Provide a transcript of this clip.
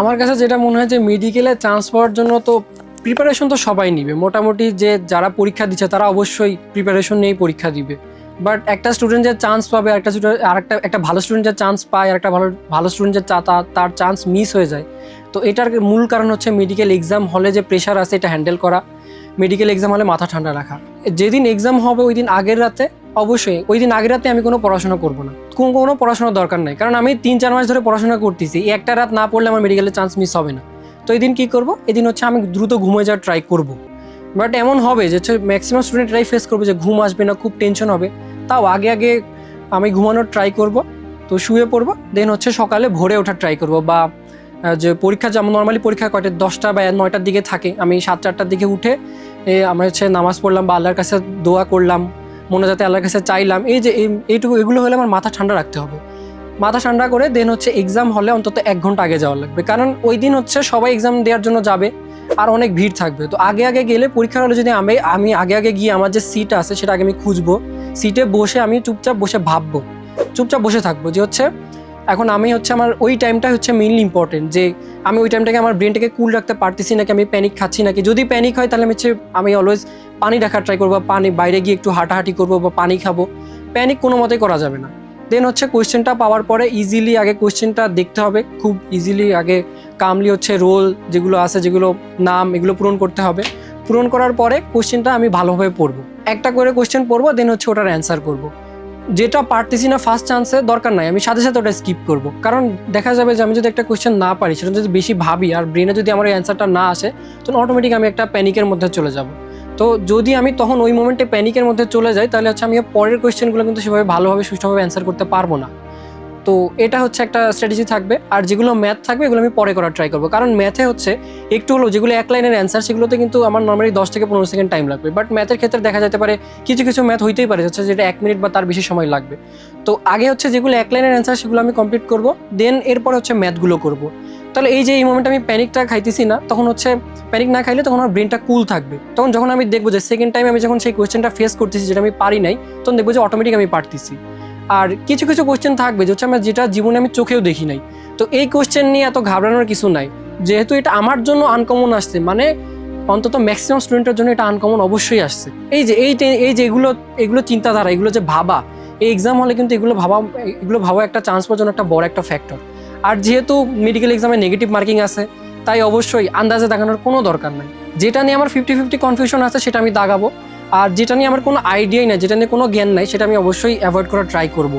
আমার কাছে যেটা মনে হয় যে মেডিকেলে চান্স পাওয়ার জন্য তো প্রিপারেশন তো সবাই নিবে। মোটামুটি যে যারা পরীক্ষা দিচ্ছে তারা অবশ্যই প্রিপারেশন নিয়েই পরীক্ষা দিবে। বাট একটা স্টুডেন্ট যে চান্স পাবে একটা স্টুডেন্ট আর একটা একটা ভালো স্টুডেন্ট যে চান্স পায় আর একটা ভালো ভালো স্টুডেন্ট যে তার চান্স মিস হয়ে যায়। তো এটার মূল কারণ হচ্ছে মেডিকেল এক্সাম হলে যে প্রেশার আছে, এটা হ্যান্ডেল করা। মেডিকেল এক্সাম হলে মাথা ঠান্ডা রাখা। যেদিন এক্সাম হবে ওই দিন আগের রাতে, অবশ্যই ওই দিন আগের রাতে আমি কোনো পড়াশোনা করব না। কোন পড়াশোনার দরকার নাই। কারণ আমি তিন, চার মাস ধরে পড়াশোনা করতেছি একটা রাত না পড়লে আমার মেডিকেলের চান্স মিস হবে না। তো এই দিন কী করব? এদিন হচ্ছে আমি দ্রুত ঘুমে যাওয়ার ট্রাই করব। বাট এমন হবে যে হচ্ছে ম্যাক্সিমাম স্টুডেন্ট এটাই ফেস করবে যে ঘুম আসবে না, খুব টেনশন হবে। তাও আগে আগে আমি ঘুমানোর ট্রাই করব। তো শুয়ে পড়ব দেন হচ্ছে সকালে ভোরে ওঠার ট্রাই করব বা যে পরীক্ষা যেমন নর্মালি পরীক্ষা কয়টা দশটা বা নয়টার দিকে থাকে, আমি সাত চারটার দিকে উঠে এ, আমরা হচ্ছে নামাজ পড়লাম বা আল্লাহর কাছে দোয়া করলাম মনে যাতে আল্লাহর কাছে চাইলাম এই যে এই- এইটুকু এগুলো হলে আমার মাথা ঠান্ডা রাখতে হবে। মাথা ঠান্ডা করে দেন হচ্ছে এক্সাম হলে অন্তত এক ঘণ্টা আগে যাওয়া লাগবে। কারণ ওই দিন হচ্ছে সবাই এক্সাম দেওয়ার জন্য যাবে আর অনেক ভিড় থাকবে। তো আগে আগে গেলে পরীক্ষার হলে যদি আমি আমি আগে আগে গিয়ে আমার যে সিট আছে সেটা আগে আমি খুঁজবো। সিটে বসে আমি চুপচাপ বসে ভাববো চুপচাপ বসে থাকব যে হচ্ছে এখন আমি হচ্ছে আমার ওই টাইমটা হচ্ছে মেইনলি ইম্পর্টেন্ট যে আমি ওই টাইমটাকে আমার ব্রেনটাকে কুল রাখতে পারতেছি নাকি, আমি প্যানিক খাচ্ছি নাকি। যদি প্যানিক হয় তাহলে আমি হচ্ছে, আমি অলওয়েজ পানি রাখার ট্রাই করব, পানি বাইরে গিয়ে একটু হাঁটাহাঁটি করব বা পানি খাব। প্যানিক কোনো মতেই করা যাবে না। দেন হচ্ছে কোয়েশ্চেনটা পাওয়ার পরে ইজিলি আগে কোয়েশ্চেনটা দেখতে হবে, খুব ইজিলি আগে কামলি হচ্ছে রোল যেগুলো আছে, যেগুলো নাম, এগুলো পূরণ করতে হবে। পূরণ করার পরে কোয়েশ্চেনটা আমি ভালোভাবে পড়ব। একটা করে কোয়েশ্চেন পড়ব দেন হচ্ছে ওটার অ্যান্সার করব। যেটা পারতেছি না ফার্স্ট চান্সে দরকার নাই। আমি সাথে সাথে ওটা স্কিপ করব। কারণ দেখা যাবে যে আমি যদি একটা কোয়েশ্চেন না পারি, সেটা যদি বেশি ভাবি আর ব্রেনে যদি আমার অ্যান্সারটা না আসে, তখন অটোমেটিক আমি একটা প্যানিকের মধ্যে চলে যাব। তো যদি আমি তখন ওই মোমেন্টে প্যানিকের মধ্যে চলে যাই, তাহলে হচ্ছে আমি পরের কোয়েশ্চেনগুলো কিন্তু সেভাবে ভালোভাবে, সুষ্ঠুভাবে অ্যান্সার করতে পারব না। তো এটা হচ্ছে একটা স্ট্র্যাটেজি থাকবে। আর যেগুলো ম্যাথ থাকবে, এগুলো আমি পরে করার ট্রাই করব। কারণ ম্যাথে হচ্ছে একটু হলো যেগুলো এক লাইনের অ্যান্সার সেগুলোতে কিন্তু আমার নর্মালি দশ থেকে পনেরো সেকেন্ড টাইম লাগবে। বাট ম্যাথের ক্ষেত্রে দেখা যেতে পারে কিছু কিছু ম্যাথ হইতেই পারে, হচ্ছে যেটা এক মিনিট বা তার বেশি সময় লাগবে। তো আগে হচ্ছে যেগুলো এক লাইনের অ্যান্সার সেগুলো আমি কমপ্লিট করব। দেন এরপর হচ্ছে ম্যাথগুলো করব। তাহলে এই যে এই মোমেন্টে আমি প্যানিকটা খাইতেছি না, তখন হচ্ছে প্যানিক না খাইলে তখন আমার ব্রেনটা কুল থাকবে। তখন যখন আমি দেখব যে সেকেন্ড টাইম আমি যখন সেই কোয়েশ্চেনটা ফেস করতেছি, যেটা আমি পারি নাই, তখন দেখব যে অটোমেটিক আমি পারতেছি। আর কিছু কিছু কোয়েশ্চেন থাকবে যে হচ্ছে আমার যেটা জীবনে আমি চোখেও দেখি নাই। তো এই কোয়েশ্চেন নিয়ে এত ঘাবড়ানোর কিছু নাই। যেহেতু এটা আমার জন্য আনকমন আসছে মানে অন্তত ম্যাক্সিমাম স্টুডেন্টের জন্য এটা আনকমন অবশ্যই আসছে। এই যে, এই এই যে এগুলো এগুলো চিন্তাধারা, এগুলো যে ভাবা, এই এক্সাম হলে কিন্তু এগুলো ভাবা এগুলো ভাবা একটা চান্স পাওয়ার জন্য একটা বড় একটা ফ্যাক্টর আর যেহেতু মেডিকেল এক্সামে নেগেটিভ মার্কিং আছে, তাই অবশ্যই আন্দাজে দাগানোর কোনো দরকার নাই। যেটা নিয়ে আমার ফিফটি ফিফটি কনফিউশন আছে, সেটা আমি দাগাবো। আর যেটা নিয়ে আমার কোনো আইডিয়াই নাই, যেটা নিয়ে কোনো জ্ঞান নাই, সেটা আমি অবশ্যই অ্যাভয়েড করার ট্রাই করব।